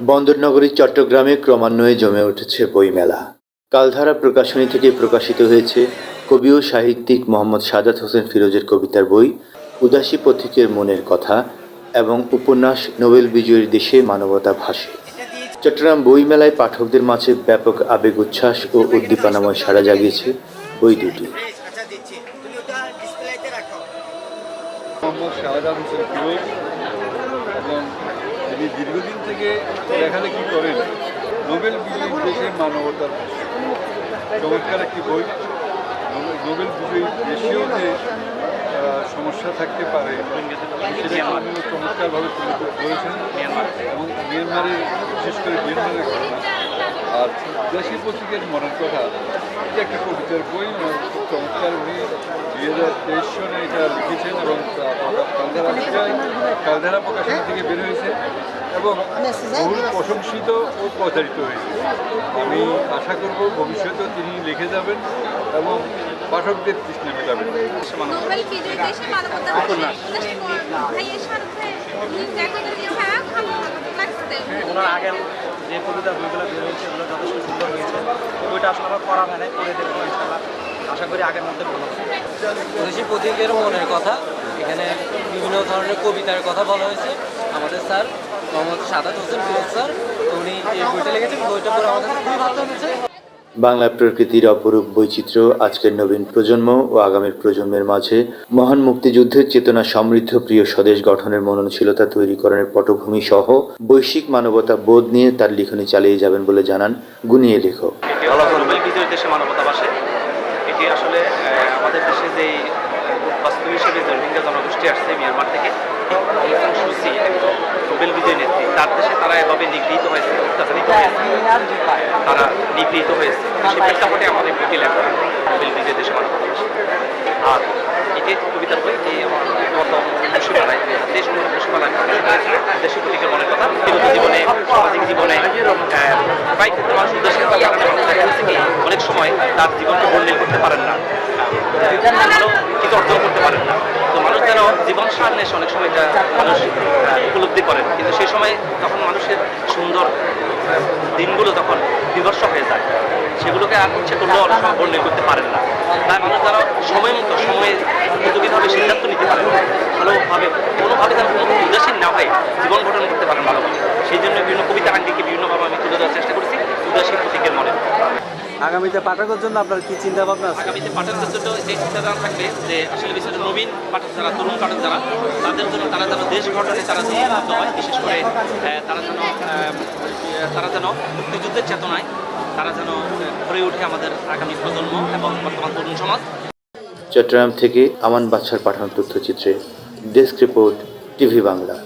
বন্দরনগরী চট্টগ্রামে ক্রমান্বয়ে জমে উঠেছে বইমেলা। কালধারা প্রকাশনী থেকে প্রকাশিত হয়েছে কবি ও সাহিত্যিক মোহাম্মদ সাদাত হোসেন ফিরোজের কবিতার বই উদাসী পথিকের মনের কথা এবং উপন্যাস নোবেল বিজয়ীর দেশে মানবতা ভাসে। চট্টগ্রাম বইমেলায় পাঠকদের মাঝে ব্যাপক আবেগ উচ্ছ্বাস ও উদ্দীপনাময় সাড়া জাগিয়েছে বই দুটি। মোহাম্মদ হোসেন ফিরোজ এবং তিনি দীর্ঘদিন থেকে লেখালেখি করেন। নোবেল বিজয়ী দেশের মানবতার চমৎকার একটি বই। নোবেল- বিজয়ী দেশেও যে সমস্যা থাকতে পারে। চমৎকারভাবে তুলে ধরেছেন। এবং মিয়ানমারের, বিশেষ করে মিয়ানমারের ঘটনা। আর দেশি পত্রিকার মনের কথা এটা একটি কবিতার বই খুব চমৎকার উনি দুই হাজার তেইশ সনে এটা লিখেছেন এবং কালধারা কালধারা প্রকাশনী থেকে বের হয়েছে এবং বহুল প্রশংসিত ও প্রচারিত হয়েছে। আমি আশা করব ভবিষ্যতেও তিনি লিখে যাবেন এবং পাঠকদের তৃষ্ণা মেটাবেন। হ্যাঁ ওনার আগের যে কবিতা বইগুলো বের হয়েছে, এগুলো যথেষ্ট সুন্দর হয়েছে। বইটা আসলে আমার পড়া হয় নাই পড়ে দেখব ইনশাল্লাহ আশা করি আগের মধ্যে ভালো হবে। ঋষি প্রতীকের মনের কথা, এখানে বিভিন্ন ধরনের কবিতার কথা বলা হয়েছে। আমাদের স্যার মোহাম্মদ সাদাত হোসেন, ফিরোজ স্যার, উনি এই বইটা লিখেছেন। বইটা পড়ে আমাদের খুবই ভালো লেগেছে। বাংলা প্রকৃতির অপরূপ বৈচিত্র্য আজকের নবীন প্রজন্ম ও আগামীর প্রজন্মের মাঝে। মহান মুক্তিযুদ্ধের চেতনা সমৃদ্ধ প্রিয় স্বদেশ গঠনের মননশীলতা তৈরিকরণের পটভূমি সহ বৈশ্বিক মানবতা বোধ নিয়ে তার লিখনী চালিয়ে যাবেন বলে জানান গুনিয়ে লেখক। আমাদের দেশে যে বাস্তব হিসেবে রোহিঙ্গা জনগোষ্ঠী আসছে মিয়ানমার থেকে অং সান সুচি একজন নোবেল তার দেশে তারা এভাবে নিগৃহীত হয়েছে, অত্যাচারিত হয়েছে, তারা নিগৃহীত হয়েছে। সেই প্রেক্ষাপটে আমাদের বইটি লেখা নোবেল বিজয়ী দেশে মানবতা আর এটি কবিতার বই এটি আমার গত মুন্সিপালায় দেশ মুন্সিপালায় দেশের প্রতীকের মনের কথা ব্যক্তিগত জীবনে, সামাজিক জীবনে প্রায় ক্ষেত্রে মানুষ উদ্দেশ্যে অনেক সময় তার জীবনকে বর্ণিল করতে পারেন না। ভালো কিছু অর্জন করতে পারেন না। তো মানুষ যেন জীবন সার নেশে অনেক সময় এটা সময় তখন মানুষের সুন্দর দিনগুলো তখন বিভর্ষ হয়ে যায় সেগুলোকে আর ইচ্ছে করলেও অনেক সময় করতে পারেন না। তাই মানুষ তারা সময় মতো সময়ে উপযোগীভাবে সিদ্ধান্ত নিতে পারেন ভালোভাবে কোনোভাবে যেন কোনো উদাসীন না হয় জীবন গঠন করতে পারেন ভালোভাবে সেই জন্য বিভিন্ন কবিতা আঙ্গিকে বিভিন্নভাবে আমি তুলে দেওয়ার চেষ্টা করেছি উদাসীন প্রতীকের মনে আগামীতে পাঠকের জন্য আপনার কি চিন্তা ভাবনা আছে? আগামীতে পাঠকদের জন্য যে চিন্তাধারা থাকবে যে আসলে বিশেষ নবীন পাঠক যারা তরুণ পাঠক যারা তাদের জন্য তারা যেন দেশ গঠনে তারা যে উদ্বুদ্ধ হয় বিশেষ করে তারা যেন তারা যেন মুক্তিযুদ্ধের চেতনায় তারা যেন ভরে ওঠে আমাদের আগামী প্রজন্ম এবং বর্তমান তরুণ সমাজ। চট্টগ্রাম থেকে আমান বাদশার পাঠানো তথ্যচিত্রে ডেস্ক রিপোর্ট টিভি বাংলা।